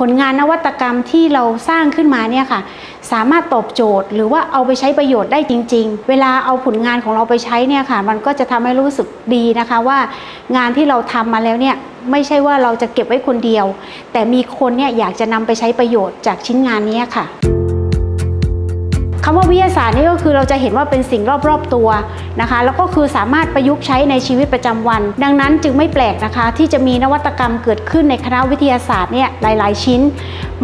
ผลงานนวัตกรรมที่เราสร้างขึ้นมาเนี่ยค่ะสามารถตอบโจทย์ หรือว่าเอาไปใช้ประโยชน์ได้จริง ๆ เวลาเอาผลงานของเราไปใช้เนี่ยค่ะ มันก็จะทำให้รู้สึกดีนะคะว่างานที่เราทำมาแล้วเนี่ยไม่ใช่ว่าเราจะเก็บไว้คนเดียว แต่มีคนเนี่ยอยากจะนำไปใช้ประโยชน์จากชิ้นงานนี้ค่ะ คำว่าวิทยาศาสตร์นี่ก็คือเราจะเห็นว่าเป็นสิ่งรอบๆตัวนะคะ แล้วก็คือสามารถประยุกต์ใช้ในชีวิตประจำวัน ดังนั้นจึงไม่แปลกนะคะ ที่จะมีนวัตกรรมเกิดขึ้นในคณะวิทยาศาสตร์เนี่ยหลาย ๆ ชิ้น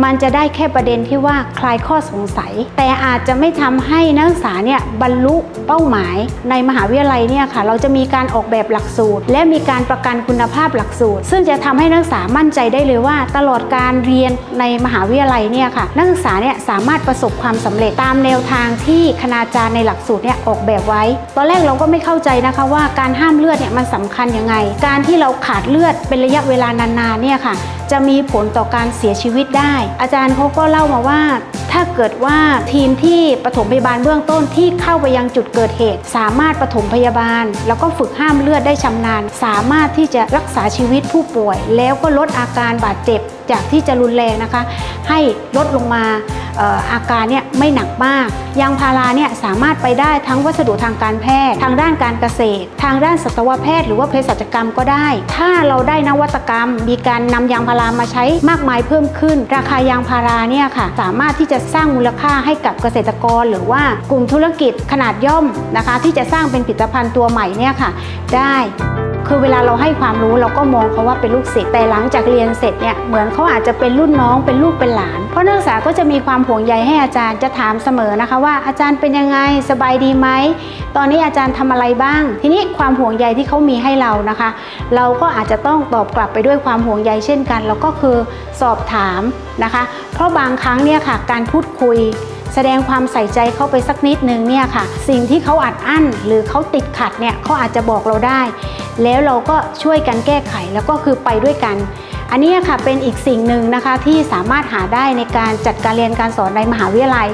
มันจะได้แค่ประเด็นที่ว่าคลายข้อสงสัย แต่อาจจะไม่ทำให้นักศึกษาเนี่ยบรรลุเป้าหมาย ในมหาวิทยาลัยเนี่ยค่ะเราจะมีการออกแบบหลักสูตร และมีการประกันคุณภาพหลักสูตร ซึ่งจะทำให้นักศึกษามั่นใจได้เลยว่า ตลอดการเรียนในมหาวิทยาลัยเนี่ยค่ะนักศึกษาเนี่ยสามารถประสบความสำเร็จตามแนวทางที่คณาจารย์ในหลักสูตรเนี่ยออกแบบไว้ ตอนแรกเราก็ไม่เข้าใจนะคะว่าการห้ามเลือดเนี่ยมันสำคัญยังไง การที่เราขาดเลือดเป็นระยะเวลานานๆเนี่ยค่ะ จะมีผลต่อการเสียชีวิตได้ อาจารย์เขาก็เล่ามาว่า ถ้าเกิดว่าทีมที่ปฐมพยาบาลเบื้องต้นที่เข้าไปยังจุดเกิดเหตุ สามารถปฐมพยาบาล แล้วก็ฝึกห้ามเลือดได้ชำนาญ สามารถที่จะรักษาชีวิตผู้ป่วย แล้วก็ลดอาการบาดเจ็บจากที่จะรุนแรงนะคะ ให้ลดลงมา อาการเนี่ยไม่หนักมาก ยางพาราเนี่ยสามารถไปได้ทั้งวัสดุทางการแพทย์ ทางด้านการเกษตร ทางด้านสัตวแพทย์หรือว่าเภสัชกรรมก็ได้ ถ้าเราได้นวัตกรรม มีการนำยางพารามาใช้มากมายเพิ่มขึ้น ราคายางพาราเนี่ยค่ะสามารถที่จะสร้างมูลค่าให้กับเกษตรกร หรือว่ากลุ่มธุรกิจขนาดย่อมนะคะ ที่จะสร้างเป็นผลิตภัณฑ์ตัวใหม่เนี่ยค่ะได้ คือเวลาเราให้ความรู้เราก็มองเขาว่าเป็นลูกศิษย์แต่หลังจากเรียนเสร็จเนี่ยเหมือนเขาอาจจะเป็นรุ่นน้องเป็นลูกเป็นหลาน เพราะนักศึกษาก็จะมีความห่วงใยให้อาจารย์จะถามเสมอนะคะว่าอาจารย์เป็นยังไงสบายดีไหมตอนนี้อาจารย์ทำอะไรบ้าง ทีนี้ความห่วงใยที่เขามีให้เรานะคะ เราก็อาจจะต้องตอบกลับไปด้วยความห่วงใยเช่นกันแล้วก็คือสอบถามนะคะ เพราะบางครั้งเนี่ยค่ะการพูดคุย แสดงความใส่ใจเข้าไปสักนิดนึงเนี่ยค่ะ สิ่งที่เขาอัดอั้นหรือเขาติดขัดเนี่ยเขาอาจจะบอกเราได้ แล้วเราก็ช่วยกันแก้ไขแล้วก็คือไปด้วยกัน อันนี้ค่ะเป็นอีกสิ่งหนึ่งนะคะที่สามารถหาได้ในการจัดการเรียนการสอนในมหาวิทยาลัย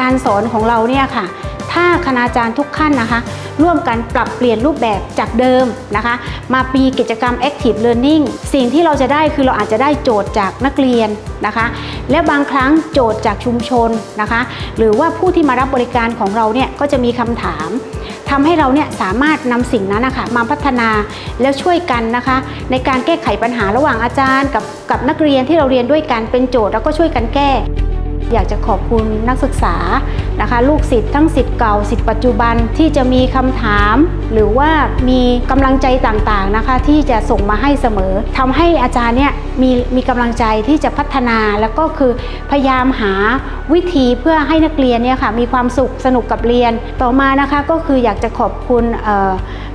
การสอนของเราเนี่ยค่ะ ถ้าคณาจารย์ทุกขั้นนะคะ ร่วมกันปรับเปลี่ยนรูปแบบจากเดิมนะคะ มาปีกิจกรรม Active Learning สิ่งที่เราจะได้คือเราอาจจะได้โจทย์จากนักเรียนนะคะ และบางครั้งโจทย์จากชุมชนนะคะ หรือว่าผู้ที่มารับบริการของเราเนี่ยก็จะมีคำถามทำให้เราเนี่ยสามารถนำสิ่งนั้นนะคะมาพัฒนาแล้วช่วยกันนะคะ ในการแก้ไขปัญหาระหว่างอาจารย์ กับกับนักเรียนที่เราเรียนด้วยกันเป็นโจทย์แล้วก็ช่วยกันแก้ อยากจะขอบคุณนักศึกษานะคะ ลูกศิษย์ทั้งศิษย์เก่าศิษย์ปัจจุบันที่จะมีคำถาม หรือว่ามีกำลังใจต่างๆนะคะ ที่จะส่งมาให้เสมอทำให้อาจารย์เนี่ยมีมีกำลังใจที่จะพัฒนาแล้วก็คือพยายามหาวิธีเพื่อให้นักเรียนเนี่ยค่ะมีความสุขสนุกกับเรียนต่อมานะคะก็คืออยากจะขอบคุณ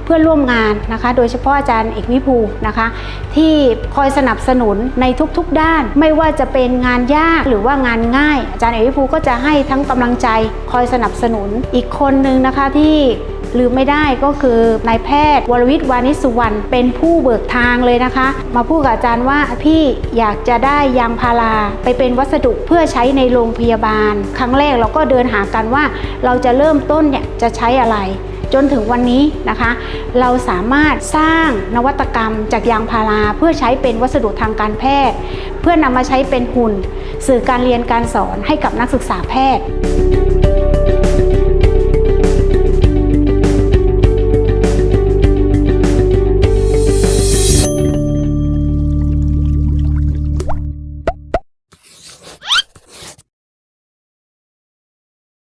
เพื่อนร่วมงานนะคะ โดยเฉพาะอาจารย์เอกวิภูนะคะ ที่คอยสนับสนุนในทุกๆด้าน ไม่ว่าจะเป็นงานยากหรือว่างานง่าย อาจารย์เอกวิภูก็จะให้ทั้งกำลังใจคอยสนับสนุนอีกคนนึงนะคะที่ลืมไม่ได้ก็คือนายแพทย์วรวิทย์วานิสุวรรณเป็นผู้เบิกทางเลยนะคะ มาพูดกับอาจารย์ว่าพี่อยากจะได้ยางพาราไปเป็นวัสดุเพื่อใช้ในโรงพยาบาล ครั้งแรกเราก็เดินหากันว่า เราจะเริ่มต้นเนี่ยจะใช้อะไร จนถึงวันนี้นะคะ เราสามารถสร้างนวัตกรรมจากยางพาราเพื่อใช้เป็นวัสดุทางการแพทย์ เพื่อนำมาใช้เป็นหุ่น สื่อการเรียนการสอนให้กับนักศึกษาแพทย์